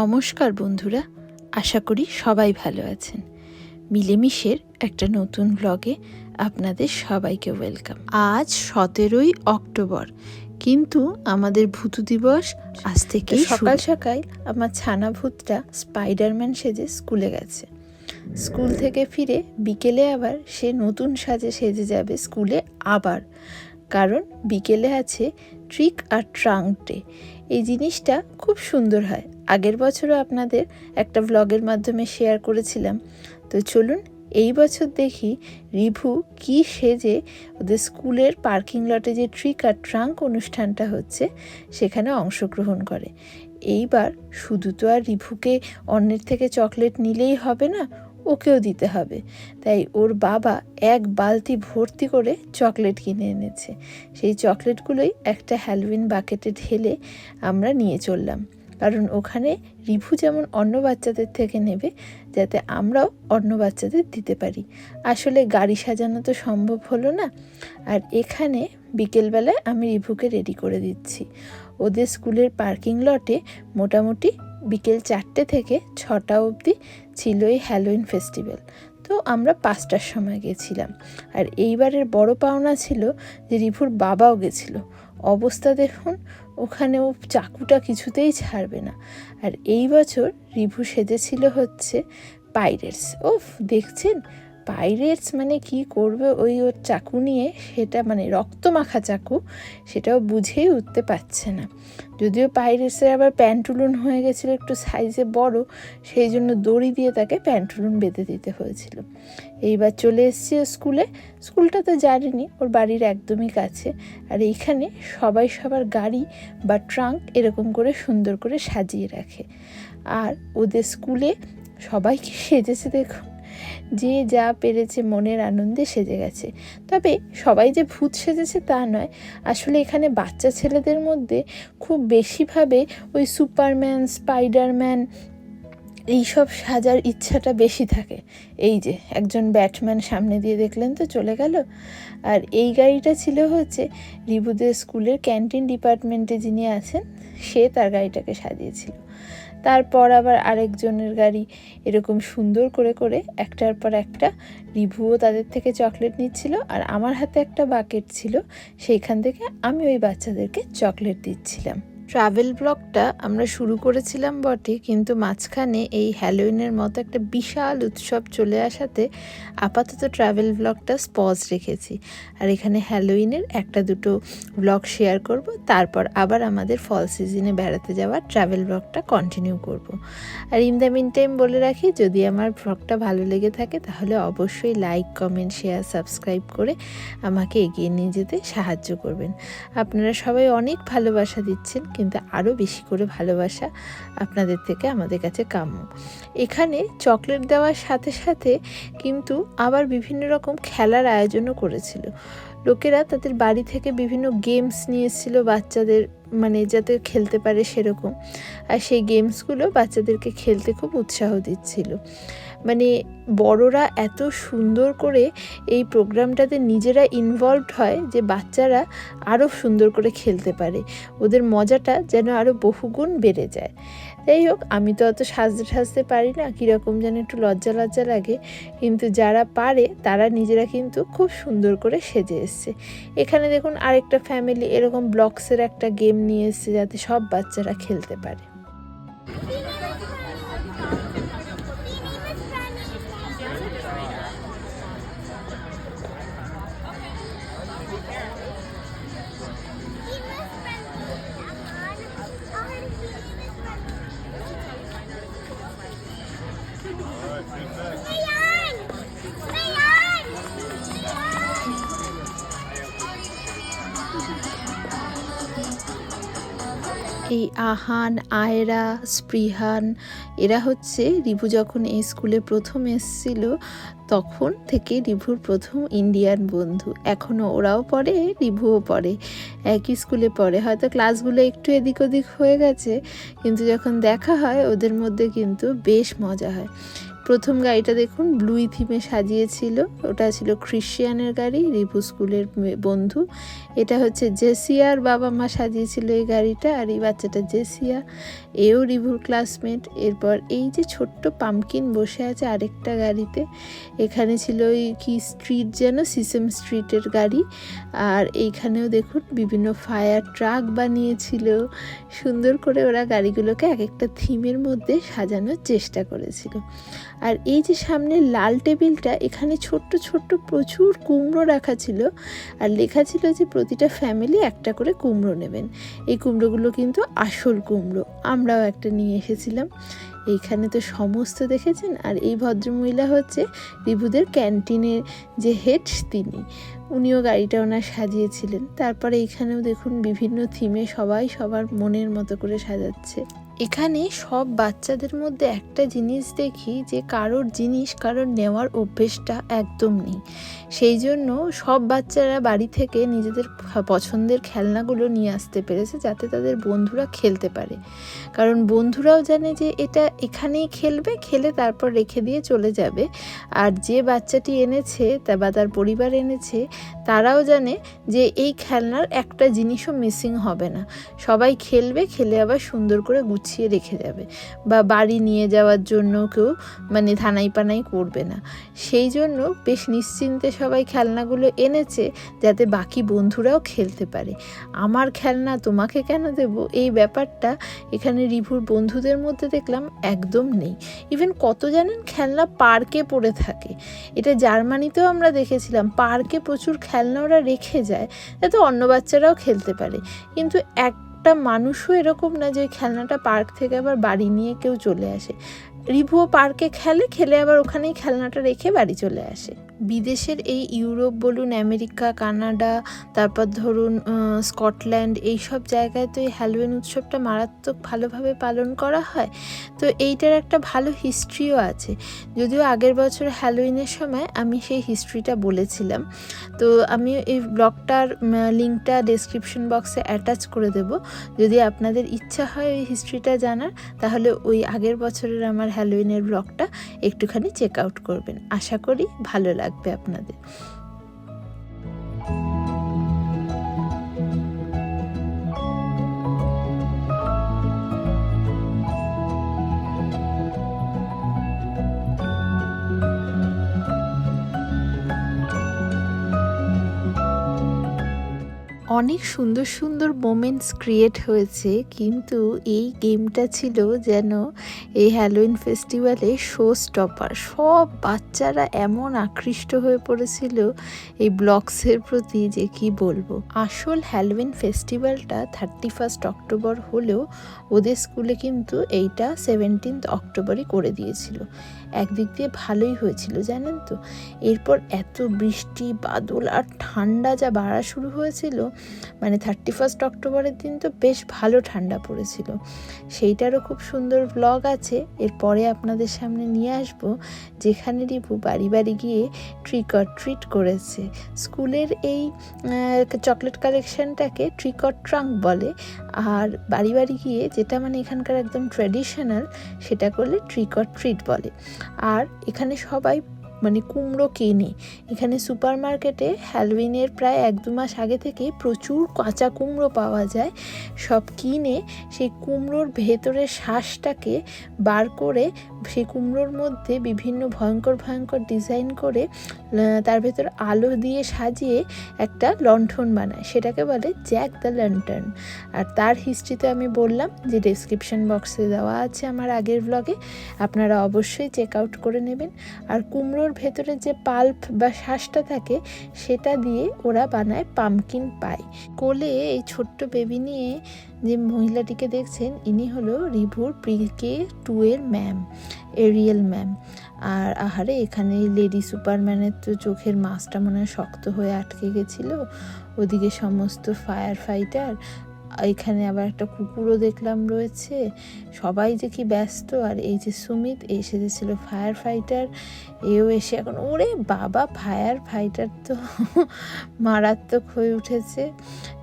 নমস্কার বন্ধুরা, আশা করি সবাই ভালো আছেন। মিলেমিশের একটা নতুন ব্লগে আপনাদের সবাইকে ওয়েলকাম আজ সতেরোই অক্টোবর, কিন্তু আমাদের ভূতু দিবস আজ থেকে সকাল সকাল আমার ছানা ভূতটা স্পাইডারম্যান সেজে স্কুলে গেছে। স্কুল থেকে ফিরে বিকেলে আবার সে নতুন সাজে সেজে যাবে স্কুলে আবার। কারণ বিকেলে আছে ট্রিক আর ট্রাঙ্ক ডে। এই জিনিসটা খুব সুন্দর হয়। আগের বছরও আপনাদের একটা ভ্লগের মাধ্যমে শেয়ার করেছিলাম। তো চলুন এই বছর দেখি রিভু কি সেজে ওদের স্কুলের পার্কিং লটে যে ট্রিক আর ট্রাঙ্ক অনুষ্ঠানটা হচ্ছে, সেখানে অংশগ্রহণ করে। এইবার শুধু তো আর রিভুকে অন্যের থেকে চকলেট নিলেই হবে না ওকেও দিতে হবে। তাই ওর বাবা এক বালতি ভর্তি করে চকলেট কিনে এনেছে। সেই চকলেটগুলোই একটা হ্যালোউইন বাকেটে ঢেলে আমরা নিয়ে চললাম। কারণ ওখানে রিভু যেমন অন্য বাচ্চাদের থেকে নেবে, যাতে আমরাও অন্য বাচ্চাদের দিতে পারি। আসলে গাড়ি সাজানো তো সম্ভব হলো না। আর এখানে বিকেলবেলায় আমি রিভুকে রেডি করে দিচ্ছি। ওদের স্কুলের পার্কিং লটে মোটামুটি বিকেল চারটে থেকে ছটা অবধি ছিল এই হ্যালোইন ফেস্টিভ্যাল তো আমরা পাঁচটার সময় গেছিলাম। আর এইবারের বড় পাওনা ছিল যে রিভুর বাবাও গেছিল। অবস্থা দেখুন ওখানে ও চাকুটা কিছুতেই ছাড়বে না। আর এই বছর রিভু সেজেছিল হচ্ছে পাইরেটস ওফ দেখছেন? পাইরেটস মানে কি করবে ওই ওর চাকু নিয়ে সেটা মানে রক্ত মাখা চাকু, সেটাও বুঝেই উঠতে পারছে না। যদিও পাইরেটসের আবার প্যান্টুলুন হয়ে গেছিল একটু সাইজে বড়, সেই জন্য দড়ি দিয়ে তাকে প্যান্টুলুন বেঁধে দিতে হয়েছিল। এইবার চলে এসছে স্কুলে স্কুলটা তো জানেনি, ওর বাড়ির একদমই কাছে। আর এইখানে সবাই সবার গাড়ি বা ট্রাঙ্ক এরকম করে সুন্দর করে সাজিয়ে রাখে। আর ওদের স্কুলে সবাইকে সেজেছে দেখুন। যে যা পেরেছে মনের আনন্দে সেজে গেছে। তবে সবাই যে ভূত সেজেছে তা নয়। আসলে এখানে বাচ্চা ছেলেদের মধ্যে খুব বেশিভাবে ওই সুপারম্যান, স্পাইডারম্যান এইসব সাজার ইচ্ছাটা বেশি থাকে। এই যে একজন ব্যাটম্যান সামনে দিয়ে দেখলেন তো চলে গেল। আর এই গাড়িটা ছিল হচ্ছে রিবুদের স্কুলের ক্যান্টিন ডিপার্টমেন্টে যিনি আছেন, সে তার গাড়িটাকে সাজিয়েছিল। তারপর আবার আরেকজনের গাড়ি এরকম সুন্দর করে করে একটার পর একটা রিভুও তাদের থেকে চকলেট নিচ্ছিল আর আমার হাতে একটা বাকেট ছিল, সেইখান থেকে আমি ওই বাচ্চাদেরকে চকলেট দিচ্ছিলাম। ট্রাভেল ব্লগটা আমরা শুরু করেছিলাম বটে, কিন্তু মাঝখানে এই হ্যালোইনের মতো একটা বিশাল উৎসব চলে আসাতে আপাতত ট্রাভেল ব্লগটা স্পজ রেখেছি আর এখানে হ্যালোইনের একটা দুটো ব্লগ শেয়ার করব, তারপর আবার আমাদের ফল সিজনে বেড়াতে যাওয়ার ট্রাভেল ব্লগটা কন্টিনিউ করব। আর ইন দ্য মিন টাইম বলে রাখি, যদি আমার ব্লগটা ভালো লেগে থাকে, তাহলে অবশ্যই লাইক কমেন্ট শেয়ার সাবস্ক্রাইব করে আমাকে এগিয়ে নিয়ে যেতে সাহায্য করবেন আপনারা সবাই অনেক ভালোবাসা দিচ্ছেন কিন্তু আরও বেশি করে ভালোবাসা আপনাদের থেকে আমাদের কাছে কাম্য। এখানে চকলেট দেওয়ার সাথে সাথে কিন্তু আবার বিভিন্ন রকম খেলার আয়োজনও করেছিল। লোকেরা তাদের বাড়ি থেকে বিভিন্ন গেমস নিয়ে এসেছিল বাচ্চাদের মানে যাতে খেলতে পারে সেরকম। আর সেই গেমসগুলো বাচ্চাদেরকে খেলতে খুব উৎসাহ দিচ্ছিল। মানে বড়রা এত সুন্দর করে এই প্রোগ্রামটাতে নিজেরা ইনভলভড হয় যে বাচ্চারা আরও সুন্দর করে খেলতে পারে। ওদের মজাটা যেন আরও বহুগুণ বেড়ে যায়। যাই হোক, আমি তো অত সাজতে সাজতে পারি না, কীরকম যেন একটু লজ্জা লজ্জা লাগে। কিন্তু যারা পারে, তারা নিজেরা কিন্তু খুব সুন্দর করে সেজে এসছে। এখানে দেখুন আরেকটা ফ্যামিলি এরকম ব্লকসের একটা গেম নিয়ে এসছে যাতে সব বাচ্চারা খেলতে পারে। এই আহান, আয়রা, স্পৃহান, এরা হচ্ছে রিভু যখন এই স্কুলে প্রথম এসেছিল, তখন থেকে রিভুর প্রথম ইন্ডিয়ান বন্ধু। এখনও ওরাও পড়ে, রিভুও পড়ে। একই স্কুলে পড়ে। হয়তো ক্লাসগুলো একটু এদিক ওদিক হয়ে গেছে, কিন্তু যখন দেখা হয়, ওদের মধ্যে কিন্তু বেশ মজা হয়। প্রথম গাড়িটা দেখুন ব্লুই থিমে সাজিয়েছিল। ওটা ছিল খ্রিশ্চিয়ানের গাড়ি রিভু স্কুলের বন্ধু। এটা হচ্ছে জেসিয়ার বাবা মা সাজিয়েছিল এই গাড়িটা, আর এই বাচ্চাটা জেসিয়া। এও রিভুর ক্লাসমেট এরপর এই যে ছোট্ট পামকিন বসে আছে আরেকটা গাড়িতে, এখানে ছিল ওই কি স্ট্রিট যেন সিসেম স্ট্রিটের গাড়ি। আর এইখানেও দেখুন, বিভিন্ন ফায়ার ট্রাক বানিয়েছিল। সুন্দর করে ওরা গাড়িগুলোকে এক একটা থিমের মধ্যে সাজানোর চেষ্টা করেছিল। আর এই যে সামনে লাল টেবিলটা, এখানে ছোট্ট ছোট্ট প্রচুর কুমড়ো রাখা ছিল। আর লেখা ছিল যে প্রতিটা ফ্যামিলি একটা করে কুমড়ো নেবেন। এই কুমড়োগুলো কিন্তু আসল কুমড়ো, আমরাও একটা নিয়ে এসেছিলাম। এইখানে তো সমস্ত দেখেছেন? আর এই ভদ্রমহিলা হচ্ছে রিভুদের ক্যান্টিনের যে হেড, তিনি। উনিও গাড়িটা ওনার সাজিয়েছিলেন। তারপরে এইখানেও দেখুন বিভিন্ন থিমে সবাই সবার মনের মতো করে সাজাচ্ছে। এখানে সব বাচ্চাদের মধ্যে একটা জিনিস দেখি যে কারোর জিনিস কারোর নেওয়ার অভ্যেসটা একদম নেই। সেই জন্য সব বাচ্চারা বাড়ি থেকে নিজেদের পছন্দের খেলনাগুলো নিয়ে আসতে পেরেছে যাতে তাদের বন্ধুরা খেলতে পারে। কারণ বন্ধুরাও জানে যে এটা এখানেই খেলবে, খেলে তারপর রেখে দিয়ে চলে যাবে। আর যে বাচ্চাটি এনেছে তা বা তার পরিবার এনেছে, তারাও জানে যে এই খেলনার একটা জিনিসও মিসিং হবে না। সবাই খেলবে, খেলে আবার সুন্দর করে গুছিয়ে রেখে যাবে বা বাড়ি নিয়ে যাওয়ার জন্য কেউ মানে ধানাই পানাই করবে না। সেই জন্য বেশ নিশ্চিন্তে সবাই খেলনাগুলো এনেছে যাতে বাকি বন্ধুরাও খেলতে পারে। আমার খেলনা তোমাকে কেন দেব? এই ব্যাপারটা এখানে রিভুর বন্ধুদের মধ্যে দেখলাম একদম নেই। ইভেন কত জানেন খেলনা পার্কে পড়ে থাকে। এটা জার্মানিতেও আমরা দেখেছিলাম, পার্কে প্রচুর খেলনা ওরা রেখে যায়, যাতে অন্য বাচ্চারাও খেলতে পারে। কিন্তু একটা মানুষও এরকম না যে খেলনাটা পার্ক থেকে আবার বাড়ি নিয়ে কেউ চলে আসে। রিভুও পার্কে খেলে খেলে আবার ওখানেই খেলনাটা রেখে বাড়ি চলে আসে। বিদেশের এই ইউরোপ বলুন, আমেরিকা, কানাডা, তারপর ধরুন স্কটল্যান্ড এই সব জায়গায় তো এই হ্যালোউইন উৎসবটা মারাত্মক ভালোভাবে পালন করা হয়। তো এইটার একটা ভালো হিস্ট্রিও আছে। যদিও আগের বছর হ্যালোইনের সময় আমি সেই হিস্ট্রিটা বলেছিলাম। তো আমি এই ব্লগটার লিঙ্কটা ডেসক্রিপশন বক্সে অ্যাটাচ করে দেব। যদি আপনাদের ইচ্ছা হয় ওই হিস্ট্রিটা জানার, তাহলে ওই আগের বছরের আমার হ্যালোইনের ব্লগটা একটুখানি চেক আউট করবেন। আশা করি ভালো লাগবে। আপনাদের। অনেক সুন্দর সুন্দর মোমেন্টস ক্রিয়েট হয়েছে, কিন্তু এই গেমটা ছিল যেন এই হ্যালোইন ফেস্টিভ্যালে শো স্টপার সব বাচ্চারা এমন আকৃষ্ট হয়ে পড়েছিল এই ব্লগসের প্রতি যে কি বলব। আসল হ্যালোইন ফেস্টিভ্যালটা থার্টি ফার্স্ট অক্টোবর হলেও ওদের স্কুলে কিন্তু এইটা সেভেন্টিন্থ অক্টোবরই করে দিয়েছিল। একদিক দিয়ে ভালোই হয়েছিল, জানেন তো? এরপর এত বৃষ্টি, বাদল আর ঠান্ডা যা বাড়া শুরু হয়েছিল মানে থার্টি ফার্স্ট অক্টোবরের দিন তো বেশ ভালো ঠান্ডা পড়েছিল। সেইটারও খুব সুন্দর ব্লগ আছে। এরপরে আপনাদের সামনে নিয়ে আসব, যেখানে রিপু বাড়ি বাড়ি গিয়ে ট্রিক অর ট্রিট করেছে। স্কুলের এই চকলেট কালেকশনটাকে ট্রিক অর ট্রাঙ্ক বলে। আর বাড়ি বাড়ি গিয়ে যেটা মানে এখানকার একদম ট্র্যাডিশনাল সেটা করলে ট্রিক অর ট্রিট বলে। আর এখানে সবাই মানে কুমড়ো কেনে। এখানে সুপার মার্কেটে হ্যালোইনের প্রায় এক দু মাস আগে থেকে প্রচুর কাঁচা কুমড়ো পাওয়া যায়। সব কিনে সেই কুমড়োর ভেতরের শ্বাসটাকে বার করে সেই কুমড়োর মধ্যে বিভিন্ন ভয়ঙ্কর ভয়ঙ্কর ডিজাইন করে তার ভেতর আলো দিয়ে সাজিয়ে একটা লণ্ঠন বানায়। সেটাকে বলে জ্যাক দ্য ল্যান্টার্ন আর তার হিস্ট্রিতে আমি বললাম যে ডেসক্রিপশন বক্সে দেওয়া আছে আমার আগের ব্লগে আপনারা অবশ্যই চেক আউট করে নেবেন। আর কুমড়োর ভেতরে যে পাল্প বা শ্বাসটা থাকে, সেটা দিয়ে ওরা বানায় পামকিন পাই কোলে এই ছোট্ট বেবি নিয়ে যে মহিলাটিকে দেখছেন, ইনি হলো রিভুর প্রিকে টু এর ম্যাম, এরিয়েল ম্যাম। আর আহারে, এখানে লেডি সুপারম্যানের তো চোখের মাছটা মনে হয় শক্ত হয়ে আটকে গেছিল। ওদিকে সমস্ত ফায়ার ফাইটার এখানে আবার একটা কুকুরও দেখলাম রয়েছে। সবাই যে কি ব্যস্ত, আর এই যে সুমিত এসেছিল ফায়ার ফাইটার, এও এসে এখন, ওরে বাবা, ফায়ার ফাইটার তো মারাত্মক হয়ে উঠেছে।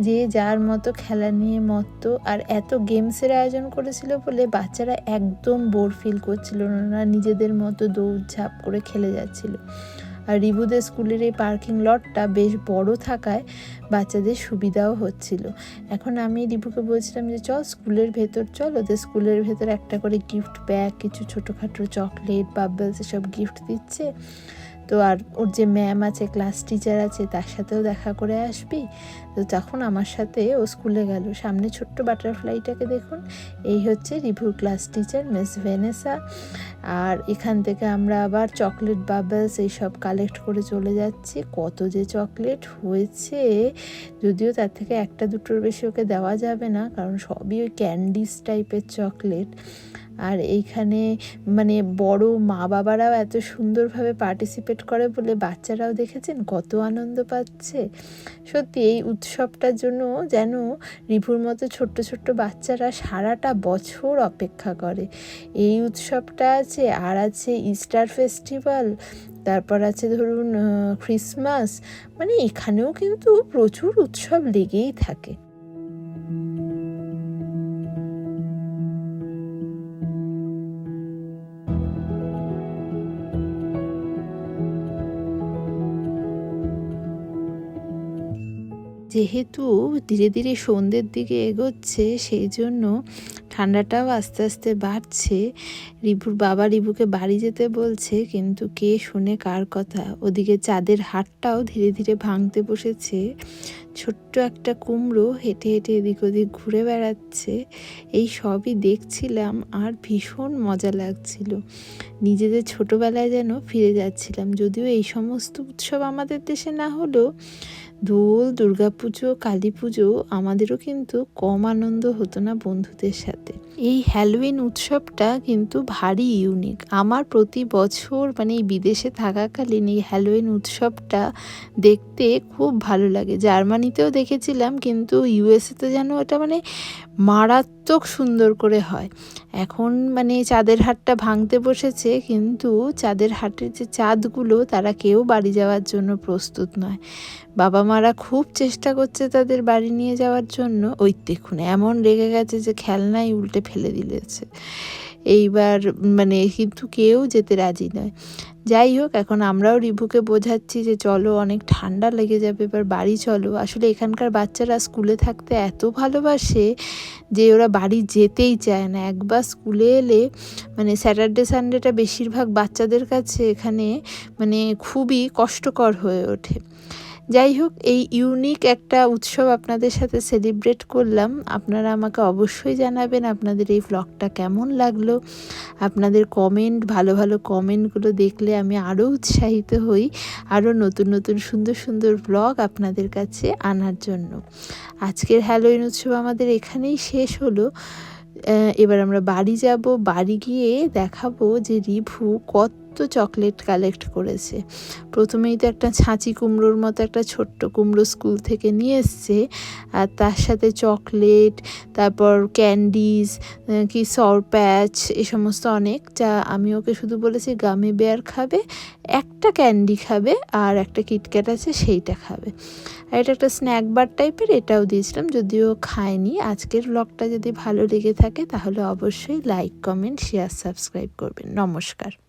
যে যার মতো খেলা নিয়ে মত্ত, আর এত গেমসের আয়োজন করেছিল বলে বাচ্চারা একদম বোর ফিল করছিল না নিজেদের মতো দৌড়ঝাঁপ করে খেলে যাচ্ছিল। আর রিবুদের স্কুলের এই পার্কিং লটটা বেশ বড় থাকায় বাচ্চাদের সুবিধাও হচ্ছিল। এখন আমি রিবুকে বলছিলাম যে, চল স্কুলের ভেতর, চল ওদের স্কুলের ভেতর একটা করে গিফট ব্যাগ, কিছু ছোটোখাটো চকলেট, বাবলস, এসব গিফট দিচ্ছে। তো আর ওর যে ম্যাম আছে, ক্লাস টিচার আছে, তার সাথেও দেখা করে আসবি। তো তখন আমার সাথে ও স্কুলে গেল। সামনে ছোট্ট বাটারফ্লাইটাকে দেখুন। এই হচ্ছে রিভুর ক্লাস টিচার, মিস ভেনেসা আর এখান থেকে আমরা আবার চকলেট বাবলস এইসব কালেক্ট করে চলে যাচ্ছি। কত যে চকলেট হয়েছে। যদিও তার থেকে একটা দুটোর বেশি ওকে দেওয়া যাবে না, কারণ সবই ওই ক্যান্ডিস টাইপের চকলেট। আর এইখানে মানে বড় মা বাবারাও এত সুন্দরভাবে পার্টিসিপেট করে বলে বাচ্চারাও দেখেছেন? কত আনন্দ পাচ্ছে। সত্যি এই উৎসবটার জন্য যেন রিভুর মতো ছোট্ট ছোট্ট বাচ্চারা সারাটা বছর অপেক্ষা করে। এই উৎসবটা আছে, আর আছে ইস্টার ফেস্টিভ্যাল তারপর আছে ধরুন ক্রিসমাস মানে এখানেও কিন্তু প্রচুর উৎসব লেগেই থাকে। যেহেতু ধীরে ধীরে সন্ধ্যের দিকে এগোচ্ছে, সেই জন্য ঠান্ডাটাও আস্তে আস্তে বাড়ছে। রিভুর বাবা রিভুকে বাড়ি যেতে বলছে, কিন্তু কে শুনে কার কথা? ওদিকে চাঁদের হাটটাও ধীরে ধীরে ভাঙতে বসেছে। ছোট্ট একটা কুমড়ো হেঁটে হেঁটে এদিক ওদিক ঘুরে বেড়াচ্ছে। এই সবই দেখছিলাম আর ভীষণ মজা লাগছিল। নিজেদের ছোটোবেলায় যেন ফিরে যাচ্ছিলাম, যদিও এই সমস্ত উৎসব আমাদের দেশে না হলেও দোল দুর্গাপুজো কালী পুজো আমাদেরও কিন্তু কম আনন্দ হতো না বন্ধুদের সাথে। এই হ্যালোইন উৎসবটা কিন্তু ভারী ইউনিক আমার প্রতি বছর মানে এই বিদেশে থাকাকালীন এই হ্যালোইন উৎসবটা দেখতে খুব ভালো লাগে। জার্মানিতেও দেখেছিলাম, কিন্তু ইউএসএতে যেন এটা মানে মারাত্মক সুন্দর করে হয়। এখন মানে চাঁদের হাটটা ভাঙতে বসেছে, কিন্তু চাঁদের হাটের যে চাঁদগুলো তারা কেউ বাড়ি যাওয়ার জন্য প্রস্তুত নয়। বাবা মারা খুব চেষ্টা করছে তাদের বাড়ি নিয়ে যাওয়ার জন্য। ওই দেখুন, এমন রেগে গেছে যে খেলনাই উল্টে ফেলে দিলেছে। এইবার মানে কিন্তু কেউ যেতে রাজি নয়। যাই হোক, এখন আমরাও রিভুকে বোঝাচ্ছি যে চলো, অনেক ঠান্ডা লেগে যাবে, এবার বাড়ি চলো। আসলে এখানকার বাচ্চারা স্কুলে থাকতে এত ভালোবাসে যে ওরা বাড়ি যেতেই চায় না। একবার স্কুলে এলে মানে স্যাটারডে, সানডেটা বেশিরভাগ বাচ্চাদের কাছে এখানে মানে খুবই কষ্টকর হয়ে ওঠে। যাই হোক, এই ইউনিক একটা উৎসব আপনাদের সাথে সেলিব্রেট করলাম। আপনারা আমাকে অবশ্যই জানাবেন আপনাদের এই ব্লগটা কেমন লাগল। আপনাদের কমেন্ট ভালো ভালো কমেন্টগুলো দেখলে আমি আরও উৎসাহিত হই আরও নতুন নতুন সুন্দর সুন্দর ব্লগ আপনাদের কাছে আনার জন্য। আজকের হ্যালোইন উৎসব আমাদের এখানেই শেষ হলো। এবার আমরা বাড়ি যাব। বাড়ি গিয়ে দেখাবো যে রিভু কত চকলেট কালেক্ট করেছে। প্রথমেই তো একটা ছাঁচি কুমড়োর মতো একটা ছোট্ট কুমড়ো স্কুল থেকে নিয়ে এসছে। আর তার সাথে চকলেট তারপর ক্যান্ডিজ কি সর প্যাচ এ সমস্ত অনেক। যা আমি ওকে শুধু বলেছি গামে বেয়ার খাবে, একটা ক্যান্ডি খাবে, আর একটা কিটক্যাট আছে, সেইটা খাবে। আর এটা একটা স্ন্যাক বার টাইপের এটাও দিয়েছিলাম, যদিও খায়নি। আজকের ব্লগটা যদি ভালো লেগে থাকে, তাহলে অবশ্যই লাইক কমেন্ট শেয়ার সাবস্ক্রাইব করবেন। নমস্কার।